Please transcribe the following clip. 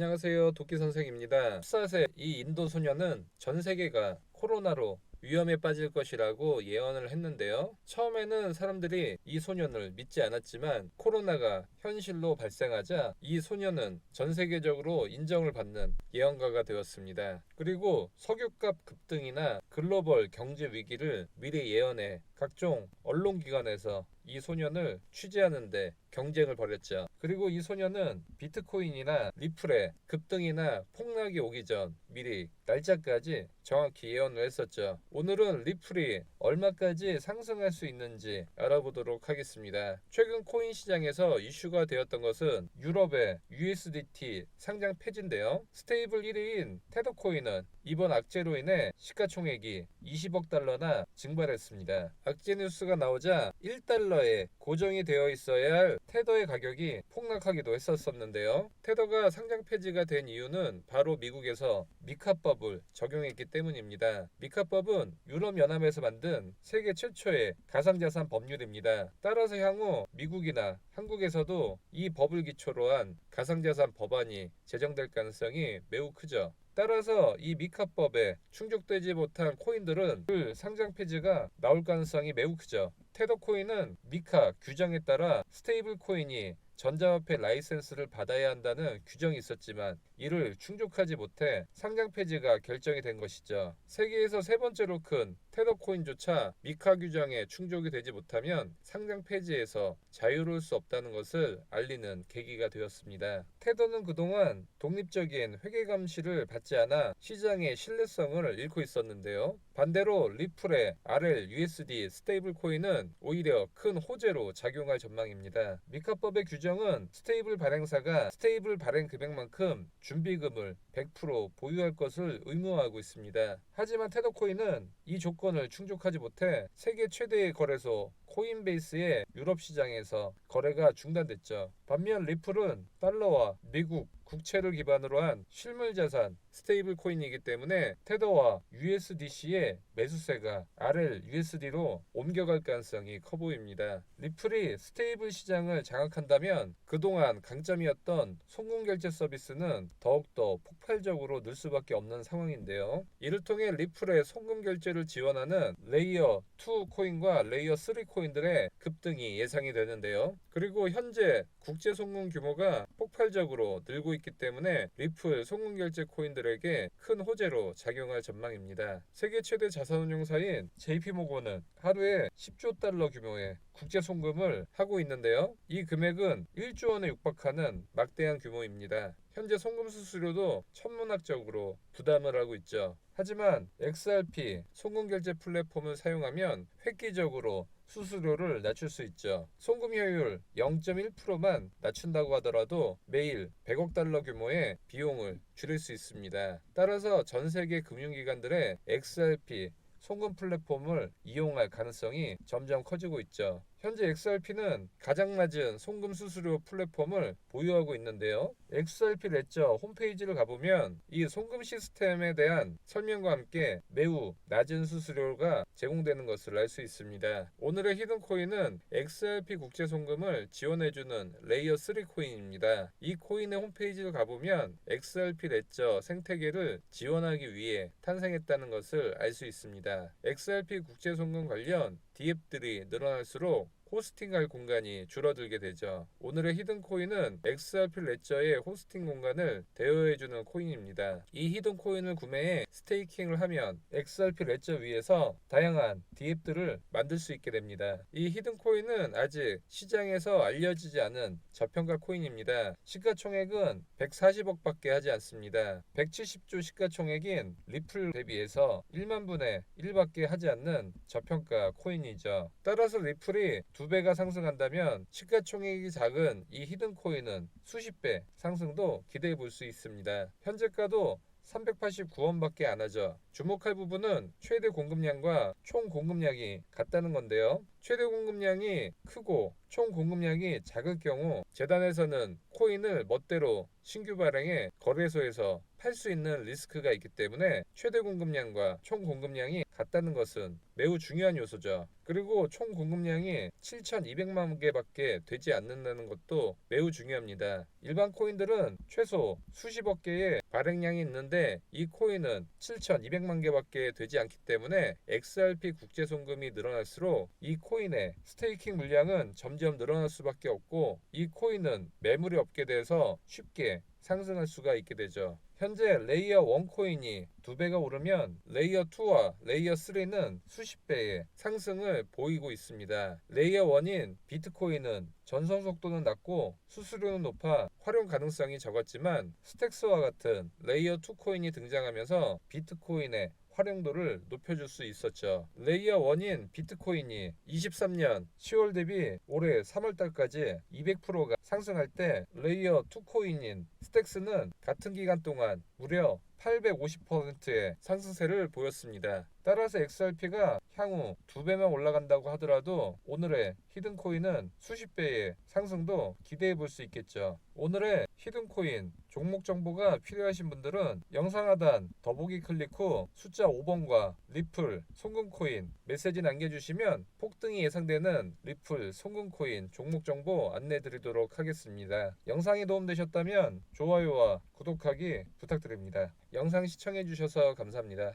안녕하세요. 도끼 선생입니다. 14세 이 인도 소녀는 전 세계가 코로나로 위험에 빠질 것이라고 예언을 했는데요. 처음에는 사람들이 이 소년을 믿지 않았지만 코로나가 현실로 발생하자 이 소년은 전 세계적으로 인정을 받는 예언가가 되었습니다. 그리고 석유값 급등이나 글로벌 경제 위기를 미리 예언해 각종 언론기관에서 이 소년을 취재하는데 경쟁을 벌였죠. 그리고 이 소년은 비트코인이나 리플의 급등이나 폭락이 오기 전 미리 날짜까지 정확히 예언을 했었죠. 오늘은 리플이 얼마까지 상승할 수 있는지 알아보도록 하겠습니다. 최근 코인 시장에서 이슈가 되었던 것은 유럽의 USDT 상장 폐지인데요. 스테이블 1위인 테더코인은 이번 악재로 인해 시가총액이 20억 달러나 증발했습니다. 악재 뉴스가 나오자 1달러에 고정이 되어 있어야 할 테더의 가격이 폭락하기도 했었었는데요. 테더가 상장 폐지가 된 이유는 바로 미국에서 미카법을 적용했기 때문입니다. 미카법은 유럽연합에서 만든 세계 최초의 가상자산 법률입니다. 따라서 향후 미국이나 한국에서도 이 법을 기초로 한 가상자산 법안이 제정될 가능성이 매우 크죠. 따라서 이 미카법에 충족되지 못한 코인들은 그 상장 폐지가 나올 가능성이 매우 크죠. 테더 코인은 미카 규정에 따라 스테이블 코인이 전자화폐 라이센스를 받아야 한다는 규정이 있었지만 이를 충족하지 못해 상장 폐지가 결정이 된 것이죠. 세계에서 세 번째로 큰 테더 코인조차 미카 규정에 충족이 되지 못하면 상장 폐지에서 자유로울 수 없다는 것을 알리는 계기가 되었습니다. 테더는 그동안 독립적인 회계 감시를 받지 않아 시장의 신뢰성을 잃고 있었는데요. 반대로 리플의 RL, USD 스테이블 코인은 오히려 큰 호재로 작용할 전망입니다. 미카법의 규정은 스테이블 발행사가 스테이블 발행 금액만큼 준비금을 100% 보유할 것을 의무화하고 있습니다. 하지만 테더코인은 이 조건을 충족하지 못해 세계 최대의 거래소 코인베이스의 유럽 시장에서 거래가 중단됐죠. 반면 리플은 달러와 미국 국채를 기반으로 한 실물 자산 스테이블 코인이기 때문에 테더와 USDC의 매수세가 RL USD로 옮겨갈 가능성이 커 보입니다. 리플이 스테이블 시장을 장악한다면 그동안 강점이었던 송금 결제 서비스는 더욱더 폭발적으로 늘 수밖에 없는 상황인데요. 이를 통해 리플의 송금 결제를 지원하는 레이어 2 코인과 레이어 3 코인 들의 급등이 예상이 되는데요. 그리고 현재 국제 송금 규모가 폭발적으로 늘고 있기 때문에 리플 송금 결제 코인들에게 큰 호재로 작용할 전망입니다. 세계 최대 자산운용사인 JP모건은 하루에 10조 달러 규모의 국제 송금을 하고 있는데요. 이 금액은 1조 원에 육박하는 막대한 규모입니다. 현재 송금 수수료도 천문학적으로 부담을 하고 있죠. 하지만 XRP 송금 결제 플랫폼을 사용하면 획기적으로 수수료를 낮출 수 있죠. 송금 효율 0.1%만 낮춘다고 하더라도 매일 100억 달러 규모의 비용을 줄일 수 있습니다. 따라서 전 세계 금융기관들의 XRP 송금 플랫폼을 이용할 가능성이 점점 커지고 있죠. 현재 XRP는 가장 낮은 송금 수수료 플랫폼을 보유하고 있는데요. XRP 레저 홈페이지를 가보면 이 송금 시스템에 대한 설명과 함께 매우 낮은 수수료가 제공되는 것을 알 수 있습니다. 오늘의 히든 코인은 XRP 국제 송금을 지원해주는 레이어 3 코인입니다. 이 코인의 홈페이지를 가보면 XRP 레저 생태계를 지원하기 위해 탄생했다는 것을 알 수 있습니다. XRP 국제 송금 관련 디앱들이 늘어날수록 호스팅할 공간이 줄어들게 되죠. 오늘의 히든 코인은 XRP 레저의 호스팅 공간을 대여해주는 코인입니다. 이 히든 코인을 구매해 스테이킹을 하면 XRP 레저 위에서 다양한 디앱들을 만들 수 있게 됩니다. 이 히든 코인은 아직 시장에서 알려지지 않은 저평가 코인입니다. 시가총액은 140억밖에 하지 않습니다. 170조 시가총액인 리플 대비해서 1만 분의 1밖에 하지 않는 저평가 코인이죠. 따라서 리플이 두 배가 상승한다면 시가총액이 작은 이 히든 코인은 수십 배 상승도 기대해 볼 수 있습니다. 현재가도 389원밖에 안 하죠. 주목할 부분은 최대 공급량과 총 공급량이 같다는 건데요. 최대 공급량이 크고 총 공급량이 작을 경우 재단에서는 코인을 멋대로 신규 발행해 거래소에서 팔 수 있는 리스크가 있기 때문에 최대 공급량과 총 공급량이 같다는 것은 매우 중요한 요소죠. 그리고 총 공급량이 7,200만 개밖에 되지 않는다는 것도 매우 중요합니다. 일반 코인들은 최소 수십억 개의 발행량이 있는데 이 코인은 7,200만 개밖에 되지 않기 때문에 XRP 국제 송금이 늘어날수록 이 코인의 스테이킹 물량은 점점 늘어날 수밖에 없고 이 코인은 매물이 없게 돼서 쉽게 상승할 수가 있게 되죠. 현재 레이어 1 코인이 두 배가 오르면 레이어 2와 레이어 3는 수십 배의 상승을 보이고 있습니다. 레이어 1인 비트코인은 전송 속도는 낮고 수수료는 높아 활용 가능성이 적었지만 스택스와 같은 레이어 2 코인이 등장하면서 비트코인의 활용도를 높여줄 수 있었죠. 레이어 1인 비트코인이 23년 10월 대비 올해 3월 달까지 200%가 상승할 때 레이어 2 코인인 스택스는 같은 기간 동안 무려 850%의 상승세를 보였습니다. 따라서 XRP가 향후 두 배만 올라간다고 하더라도 오늘의 히든코인은 수십 배의 상승도 기대해 볼 수 있겠죠. 오늘의 히든코인 종목 정보가 필요하신 분들은 영상 하단 더보기 클릭 후 숫자 5번과 리플, 송금코인 메시지 남겨주시면 폭등이 예상되는 리플, 송금코인 종목 정보 안내 드리도록 하겠습니다. 영상이 도움되셨다면 좋아요와 구독하기 부탁드립니다. 영상 시청해 주셔서 감사합니다.